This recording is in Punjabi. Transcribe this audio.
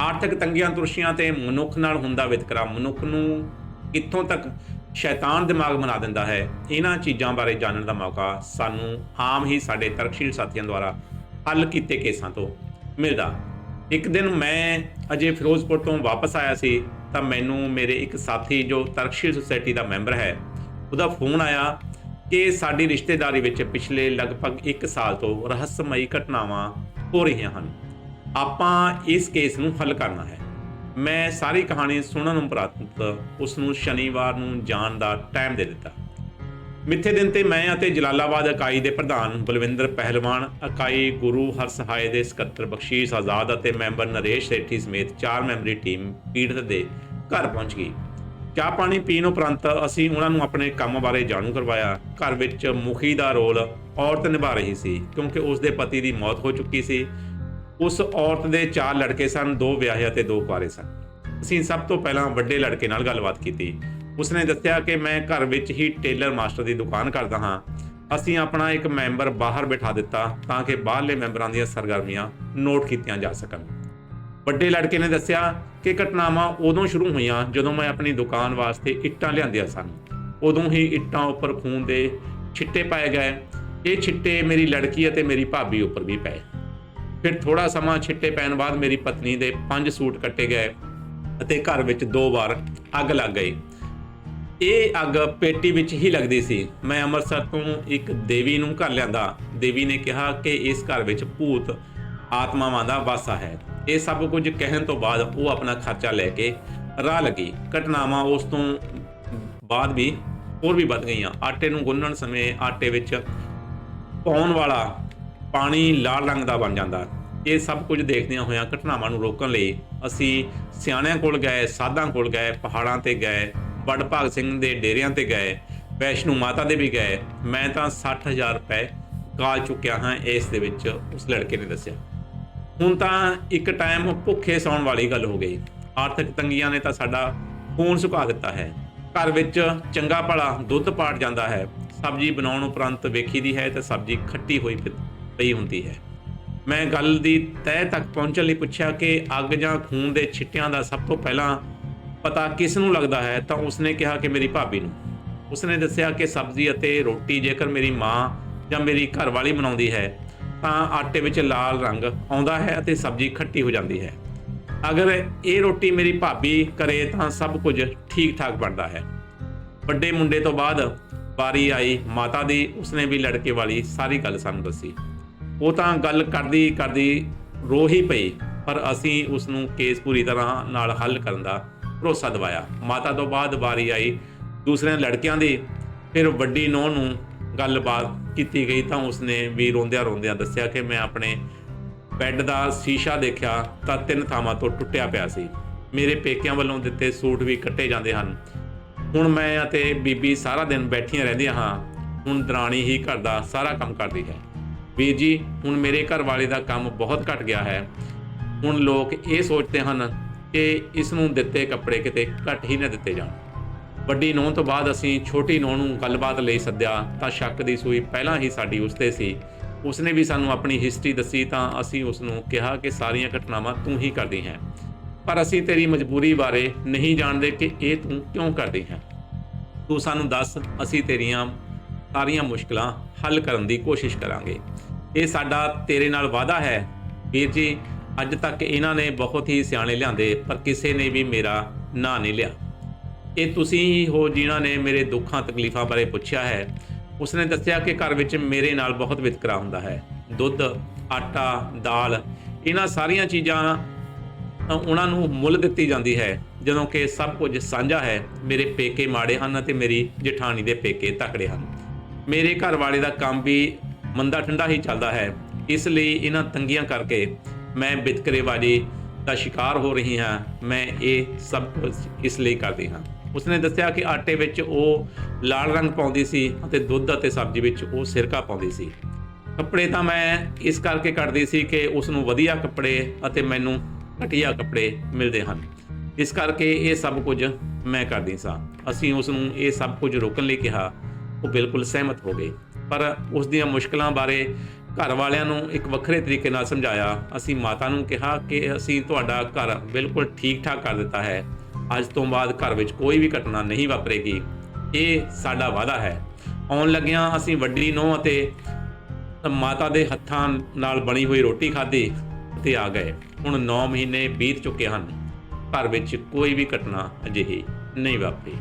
ਆਰਥਿਕ ਤੰਗੀਆਂ ਤੁਰਸ਼ੀਆਂ ਤੇ ਮਨੁੱਖ ਨਾਲ ਹੁੰਦਾ ਵਿਤਕਰਾ ਮਨੁੱਖ ਨੂੰ ਕਿੱਥੋਂ ਤੱਕ ਸ਼ੈਤਾਨ ਦਿਮਾਗ ਬਣਾ ਦਿੰਦਾ ਹੈ, ਇਹਨਾਂ ਚੀਜ਼ਾਂ ਬਾਰੇ ਜਾਣਨ ਦਾ ਮੌਕਾ ਸਾਨੂੰ ਆਮ ਹੀ ਸਾਡੇ ਤਰਕਸ਼ੀਲ ਸਾਥੀਆਂ ਦੁਆਰਾ ਹੱਲ ਕੀਤੇ ਕੇਸਾਂ ਤੋਂ ਮਿਲਦਾ। ਇੱਕ ਦਿਨ ਮੈਂ ਅਜੇ ਫਿਰੋਜ਼ਪੁਰ ਤੋਂ ਵਾਪਸ ਆਇਆ ਸੀ, ਤਾਂ ਮੈਨੂੰ ਮੇਰੇ ਇੱਕ ਸਾਥੀ ਜੋ ਤਰਕਸ਼ੀਲ ਸੁਸਾਇਟੀ ਦਾ ਮੈਂਬਰ ਹੈ, ਉਹਦਾ ਫੋਨ ਆਇਆ ਕਿ ਸਾਡੀ ਰਿਸ਼ਤੇਦਾਰੀ ਵਿੱਚ ਪਿਛਲੇ ਲਗਭਗ 1 ਸਾਲ ਤੋਂ ਰਹੱਸਮਈ ਘਟਨਾਵਾਂ ਹੋ ਰਹੀਆਂ ਹਨ। ਆਪਾਂ ਇਸ ਕੇਸ ਨੂੰ ਹੱਲ ਕਰਨਾ ਹੈ। ਮੈਂ ਸਾਰੀ ਕਹਾਣੀ ਸੁਣਨ ਉਪਰੰਤ ਉਸ ਨੂੰ ਸ਼ਨੀਵਾਰ ਨੂੰ ਜਾਣ ਦਾ ਟਾਈਮ ਦੇ ਦਿੱਤਾ। ਮਿੱਥੇ ਦਿਨ ਤੇ ਮੈਂ ਅਤੇ ਜਲਾਲਾਬਾਦ ਇਕਾਈ ਦੇ ਪ੍ਰਧਾਨ ਬਲਵਿੰਦਰ ਪਹਿਲਵਾਨ ਇਕਾਈ ਗੁਰੂ ਹਰਸਹਾਏ ਦੇ ਸਕੱਤਰ ਬਖਸ਼ੀਸ਼ ਆਜ਼ਾਦ ਅਤੇ ਮੈਂਬਰ ਨਰੇਸ਼ ਸੇਠੀ ਸਮੇਤ ਚਾਰ ਮੈਂਬਰੀ ਟੀਮ ਪੀੜਤ ਦੇ ਘਰ ਪਹੁੰਚ ਗਈ। ਚਾਹ ਪਾਣੀ ਪੀਣ ਉਪਰੰਤ ਅਸੀਂ ਉਹਨਾਂ ਨੂੰ ਆਪਣੇ ਕੰਮ ਬਾਰੇ ਜਾਣੂ ਕਰਵਾਇਆ। ਘਰ ਵਿੱਚ ਮੁਖੀ ਦਾ ਰੋਲ ਔਰਤ ਨਿਭਾ ਰਹੀ ਸੀ, ਕਿਉਂਕਿ ਉਸ ਦੇ ਪਤੀ ਦੀ ਮੌਤ ਹੋ ਚੁੱਕੀ ਸੀ। ਉਸ ਔਰਤ ਦੇ ਚਾਰ ਲੜਕੇ ਸਨ, ਦੋ ਵਿਆਹੇ ਅਤੇ ਦੋ ਕੁਆਰੇ ਸਨ। ਅਸੀਂ ਸਭ ਤੋਂ ਪਹਿਲਾਂ ਵੱਡੇ ਲੜਕੇ ਨਾਲ ਗੱਲਬਾਤ ਕੀਤੀ। ਉਸਨੇ ਦੱਸਿਆ ਕਿ ਮੈਂ ਘਰ ਵਿੱਚ ਹੀ ਟੇਲਰ ਮਾਸਟਰ ਦੀ ਦੁਕਾਨ ਕਰਦਾ ਹਾਂ। ਅਸੀਂ ਆਪਣਾ ਇੱਕ ਮੈਂਬਰ ਬਾਹਰ ਬਿਠਾ ਦਿੱਤਾ ਤਾਂ ਕਿ ਬਾਹਰਲੇ ਮੈਂਬਰਾਂ ਦੀਆਂ ਸਰਗਰਮੀਆਂ ਨੋਟ ਕੀਤੀਆਂ ਜਾ ਸਕਣ। ਵੱਡੇ ਲੜਕੇ ਨੇ ਦੱਸਿਆ ਕਿ ਘਟਨਾਵਾਂ ਉਦੋਂ ਸ਼ੁਰੂ ਹੋਈਆਂ ਜਦੋਂ ਮੈਂ ਆਪਣੀ ਦੁਕਾਨ ਵਾਸਤੇ ਇੱਟਾਂ ਲਿਆਂਦੀਆਂ ਸਨ। ਉਦੋਂ ਹੀ ਇੱਟਾਂ ਉੱਪਰ ਖੂਨ ਦੇ ਛਿੱਟੇ ਪਾਏ ਗਏ। ਇਹ ਛਿੱਟੇ ਮੇਰੀ ਲੜਕੀ ਅਤੇ ਮੇਰੀ ਭਾਬੀ ਉੱਪਰ ਵੀ ਪਏ। ਫਿਰ ਥੋੜਾ ਸਮਾਂ ਛਿੱਟੇ ਪੈਣ ਬਾਅਦ ਮੇਰੀ ਪਤਨੀ ਦੇ ਪੰਜ ਸੂਟ ਕੱਟੇ ਗਏ ਅਤੇ ਘਰ ਵਿੱਚ ਦੋ ਵਾਰ ਅੱਗ ਲੱਗ ਗਈ। ਇਹ ਅੱਗ ਪੇਟੀ ਵਿੱਚ ਹੀ ਲੱਗਦੀ ਸੀ। ਮੈਂ ਅੰਮ੍ਰਿਤਸਰ ਤੋਂ ਇੱਕ ਦੇਵੀ ਨੂੰ ਘਰ ਲਿਆਂਦਾ। ਦੇਵੀ ਨੇ ਕਿਹਾ ਕਿ ਇਸ ਘਰ ਵਿੱਚ ਭੂਤ ਆਤਮਾਵਾਂ ਦਾ ਵਾਸਾ ਹੈ। ਇਹ ਸਭ ਕੁਝ ਕਹਿਣ ਤੋਂ ਬਾਅਦ ਉਹ ਆਪਣਾ ਖਰਚਾ ਲੈ ਕੇ ਰਾਹ ਲੱਗੀ। ਘਟਨਾਵਾਂ ਉਸ ਤੋਂ ਬਾਅਦ ਵੀ ਹੋਰ ਵੀ ਵੱਧ ਗਈਆਂ। ਆਟੇ ਨੂੰ ਗੁੰਨਣ ਸਮੇਂ ਆਟੇ ਵਿੱਚ ਪਾਉਣ ਵਾਲਾ ਪਾਣੀ ਲਾਲ ਰੰਗ ਦਾ ਬਣ ਜਾਂਦਾ। ਇਹ ਸਭ ਕੁਝ ਦੇਖਦਿਆਂ ਹੋਇਆਂ ਘਟਨਾਵਾਂ ਨੂੰ ਰੋਕਣ ਲਈ ਅਸੀਂ ਸਿਆਣਿਆਂ ਕੋਲ ਗਏ, ਸਾਧਾਂ ਕੋਲ ਗਏ, ਪਹਾੜਾਂ ਤੇ ਗਏ ਬੜ ਭਾਗ ਸਿੰਘ ਦੇ ਡੇਰਿਆਂ ਤੇ ਗਏ, ਵੈਸ਼ਨੂ ਮਾਤਾ ਦੇ ਵੀ ਗਏ। ਮੈਂ ਤਾਂ 60000 ਰੁਪਏ ਕਾਲ ਚੁੱਕਿਆ ਹਾਂ ਇਸ ਦੇ ਵਿੱਚ, ਉਸ ਲੜਕੇ ਨੇ ਦੱਸਿਆ। ਹੁਣ ਤਾਂ ਇੱਕ ਟਾਈਮ ਭੁੱਖੇ ਸੌਣ ਵਾਲੀ ਗੱਲ ਹੋ ਗਈ। ਆਰਥਿਕ ਤੰਗੀਆਂ ਨੇ ਤਾਂ ਸਾਡਾ ਖੂਨ ਸੁਕਾ ਦਿੱਤਾ ਹੈ। ਘਰ ਵਿੱਚ ਚੰਗਾ ਭਲਾ ਦੁੱਧ ਪਾਟ ਜਾਂਦਾ ਹੈ। ਸਬਜ਼ੀ ਬਣਾਉਣ ਉਪਰੰਤ ਵੇਖੀ ਦੀ ਹੈ ਤੇ ਸਬਜ਼ੀ ਖੱਟੀ ਹੋਈ ਪਈ ਹੁੰਦੀ ਹੈ। ਮੈਂ ਗੱਲ ਦੀ ਤਹਿ ਤੱਕ ਪਹੁੰਚਣ ਲਈ ਪੁੱਛਿਆ ਕਿ ਅੱਗ ਜਾਂ ਖੂਨ ਦੇ ਛਿੱਟਿਆਂ ਦਾ ਸਭ ਤੋਂ ਪਹਿਲਾਂ ਪਤਾ ਕਿਸ ਨੂੰ ਲੱਗਦਾ ਹੈ, ਤਾਂ ਉਸਨੇ ਕਿਹਾ ਕਿ ਮੇਰੀ ਭਾਬੀ ਨੂੰ। ਉਸਨੇ ਦੱਸਿਆ ਕਿ ਸਬਜ਼ੀ ਅਤੇ ਰੋਟੀ ਜੇਕਰ ਮੇਰੀ ਮਾਂ ਜਾਂ ਮੇਰੀ ਘਰਵਾਲੀ ਬਣਾਉਂਦੀ ਹੈ, ਤਾਂ ਆਟੇ ਵਿੱਚ ਲਾਲ ਰੰਗ ਆਉਂਦਾ ਹੈ ਅਤੇ ਸਬਜ਼ੀ ਖੱਟੀ ਹੋ ਜਾਂਦੀ ਹੈ। ਅਗਰ ਇਹ ਰੋਟੀ ਮੇਰੀ ਭਾਬੀ ਕਰੇ, ਤਾਂ ਸਭ ਕੁਝ ਠੀਕ ਠਾਕ ਬਣਦਾ ਹੈ। ਵੱਡੇ ਮੁੰਡੇ ਤੋਂ ਬਾਅਦ ਵਾਰੀ ਆਈ ਮਾਤਾ ਦੀ, ਉਸਨੇ ਵੀ ਲੜਕੇ ਵਾਲੀ ਸਾਰੀ ਗੱਲ ਸਾਨੂੰ ਦੱਸੀ। ਉਹ ਤਾਂ ਗੱਲ ਕਰਦੀ ਕਰਦੀ ਰੋ ਹੀ ਪਈ, ਪਰ ਅਸੀਂ ਉਸ ਨੂੰ ਕੇਸ ਪੂਰੀ ਤਰ੍ਹਾਂ ਨਾਲ ਹੱਲ ਕਰਨ ਦਾ ਭਰੋਸਾ ਦਿਵਾਇਆ। ਮਾਤਾ ਤੋਂ ਬਾਅਦ ਵਾਰੀ ਆਈ ਦੂਸਰਿਆਂ ਲੜਕਿਆਂ ਦੀ, ਫਿਰ ਵੱਡੀ ਨੂੰਹ ਨੂੰ ਗੱਲਬਾਤ ਕੀਤੀ ਗਈ ਤਾਂ ਉਸਨੇ ਵੀ ਰੋਂਦਿਆਂ ਰੋਂਦਿਆਂ ਦੱਸਿਆ ਕਿ ਮੈਂ ਆਪਣੇ ਬੈੱਡ ਦਾ ਸ਼ੀਸ਼ਾ ਦੇਖਿਆ ਤਾਂ ਤਿੰਨ ਥਾਵਾਂ ਤੋਂ ਟੁੱਟਿਆ ਪਿਆ ਸੀ। ਮੇਰੇ ਪੇਕਿਆਂ ਵੱਲੋਂ ਦਿੱਤੇ ਸੂਟ ਵੀ ਕੱਟੇ ਜਾਂਦੇ ਹਨ। ਹੁਣ ਮੈਂ ਅਤੇ ਬੀਬੀ ਸਾਰਾ ਦਿਨ ਬੈਠੀਆਂ ਰਹਿੰਦੀਆਂ ਹਾਂ। ਹੁਣ ਦਰਾਣੀ ਹੀ ਘਰ ਦਾ ਸਾਰਾ ਕੰਮ ਕਰਦੀ ਹੈ। ਵੀਰ ਜੀ, ਹੁਣ ਮੇਰੇ ਘਰ ਵਾਲੇ ਦਾ ਕੰਮ ਬਹੁਤ ਘਟ ਗਿਆ ਹੈ। ਹੁਣ ਲੋਕ ਇਹ ਸੋਚਦੇ ਹਨ ਕਿ ਇਸ ਨੂੰ ਦਿੱਤੇ ਕੱਪੜੇ ਕਿਤੇ ਘੱਟ ਹੀ ਨਾ ਦਿੱਤੇ ਜਾਣ। ਵੱਡੀ ਨੂੰਹ ਤੋਂ ਬਾਅਦ ਅਸੀਂ ਛੋਟੀ ਨੂੰਹ ਨੂੰ ਗੱਲਬਾਤ ਲਈ ਸੱਦਿਆ ਤਾਂ ਸ਼ੱਕ ਦੀ ਸੂਈ ਪਹਿਲਾਂ ਹੀ ਸਾਡੀ ਉਸ ਤੇ ਸੀ। ਉਸਨੇ ਵੀ ਸਾਨੂੰ ਆਪਣੀ ਹਿਸਟਰੀ ਦੱਸੀ ਤਾਂ ਅਸੀਂ ਉਸ ਨੂੰ ਕਿਹਾ ਕਿ ਸਾਰੀਆਂ ਘਟਨਾਵਾਂ ਤੂੰ ਹੀ ਕਰਦੀ ਹੈ। ਪਰ ਅਸੀਂ ਤੇਰੀ ਮਜਬੂਰੀ ਬਾਰੇ ਨਹੀਂ ਜਾਣਦੇ ਕਿ ਇਹ ਤੂੰ ਕਿਉਂ ਕਰਦੀ ਹੈ। ਤੂੰ ਸਾਨੂੰ ਦੱਸ, ਅਸੀਂ ਤੇਰੀਆਂ ਸਾਰੀਆਂ ਮੁਸ਼ਕਲਾਂ ਹੱਲ ਕਰਨ ਦੀ ਕੋਸ਼ਿਸ਼ ਕਰਾਂਗੇ। ਇਹ ਸਾਡਾ ਤੇਰੇ ਨਾਲ ਵਾਅਦਾ ਹੈ। ਵੀਰ ਜੀ, ਅੱਜ ਤੱਕ ਇਹਨਾਂ ਨੇ ਬਹੁਤ ਹੀ ਸਿਆਣੇ ਲਿਆਂਦੇ, ਪਰ ਕਿਸੇ ਨੇ ਵੀ ਮੇਰਾ ਨਾਂ ਨਹੀਂ ਲਿਆ। ਇਹ ਤੁਸੀਂ ਹੀ ਹੋ ਜਿਨ੍ਹਾਂ ਨੇ ਮੇਰੇ ਦੁੱਖਾਂ, ਤਕਲੀਫਾਂ ਬਾਰੇ ਪੁੱਛਿਆ ਹੈ। ਉਸਨੇ ਦੱਸਿਆ ਕਿ ਘਰ ਵਿੱਚ ਮੇਰੇ ਨਾਲ ਬਹੁਤ ਵਿਤਕਰਾ ਹੁੰਦਾ ਹੈ। ਦੁੱਧ, ਆਟਾ, ਦਾਲ, ਇਹਨਾਂ ਸਾਰੀਆਂ ਚੀਜ਼ਾਂ ਉਹਨਾਂ ਨੂੰ ਮੁੱਲ ਦਿੱਤੀ ਜਾਂਦੀ ਹੈ। ਜਦੋਂ ਕਿ ਸਭ ਕੁਝ ਸਾਂਝਾ ਹੈ, ਮੇਰੇ ਪੇਕੇ ਮਾੜੇ ਹਨ ਅਤੇ ਮੇਰੀ ਜਠਾਣੀ ਦੇ ਪੇਕੇ ਤਕੜੇ ਹਨ। ਮੇਰੇ ਘਰ ਵਾਲੇ ਦਾ ਕੰਮ ਵੀ ਮੰਦਾ ਠੰਡਾ ਹੀ ਚੱਲਦਾ ਹੈ। ਇਸ ਲਈ ਇਹਨਾਂ ਤੰਗੀਆਂ ਕਰਕੇ ਮੈਂ ਵਿਤਕਰੇਬਾਜ਼ੀ ਦਾ ਸ਼ਿਕਾਰ ਹੋ ਰਹੀ ਹਾਂ। ਮੈਂ ਇਹ ਸਭ ਕੁਝ ਇਸ ਲਈ ਕਰਦੀ ਹਾਂ। ਉਸਨੇ ਦੱਸਿਆ ਕਿ ਆਟੇ ਵਿੱਚ ਉਹ ਲਾਲ ਰੰਗ ਪਾਉਂਦੀ ਸੀ ਅਤੇ ਦੁੱਧ ਅਤੇ ਸਬਜ਼ੀ ਵਿੱਚ ਉਹ ਸਿਰਕਾ ਪਾਉਂਦੀ ਸੀ। ਕੱਪੜੇ ਤਾਂ ਮੈਂ ਇਸ ਕਰਕੇ ਕੱਢਦੀ ਸੀ ਕਿ ਉਸ ਨੂੰ ਵਧੀਆ ਕੱਪੜੇ ਅਤੇ ਮੈਨੂੰ ਘਟੀਆ ਕੱਪੜੇ ਮਿਲਦੇ ਹਨ। ਇਸ ਕਰਕੇ ਇਹ ਸਭ ਕੁਝ ਮੈਂ ਕਰਦੀ ਸਾਂ। ਅਸੀਂ ਉਸ ਨੂੰ ਇਹ ਸਭ ਕੁਝ ਰੋਕਣ ਲਈ ਕਿਹਾ। ਉਹ ਬਿਲਕੁਲ ਸਹਿਮਤ ਹੋ ਗਏ। ਪਰ ਉਸ ਦੀਆਂ ਮੁਸ਼ਕਲਾਂ ਬਾਰੇ ਘਰ ਵਾਲਿਆਂ ਨੂੰ ਇੱਕ ਵੱਖਰੇ ਤਰੀਕੇ ਨਾਲ ਸਮਝਾਇਆ। ਅਸੀਂ ਮਾਤਾ ਨੂੰ ਕਿਹਾ ਕਿ ਅਸੀਂ ਤੁਹਾਡਾ ਘਰ ਬਿਲਕੁਲ ਠੀਕ ਠਾਕ ਕਰ ਦਿੱਤਾ ਹੈ। ਅੱਜ ਤੋਂ ਬਾਅਦ ਘਰ ਵਿੱਚ ਕੋਈ ਵੀ ਘਟਨਾ ਨਹੀਂ ਵਾਪਰੇਗੀ। ਇਹ ਸਾਡਾ ਵਾਅਦਾ ਹੈ। ਆਉਣ ਲੱਗਿਆਂ ਅਸੀਂ ਵੱਡੀ ਨੂੰਹ ਅਤੇ ਮਾਤਾ ਦੇ ਹੱਥਾਂ ਨਾਲ ਬਣੀ ਹੋਈ ਰੋਟੀ ਖਾਧੀ ਤੇ ਆ ਗਏ। ਹੁਣ 9 ਮਹੀਨੇ ਬੀਤ ਚੁੱਕੇ ਹਨ। ਘਰ ਵਿੱਚ ਕੋਈ ਵੀ ਘਟਨਾ ਅਜਿਹੀ ਨਹੀਂ ਵਾਪਰੀ।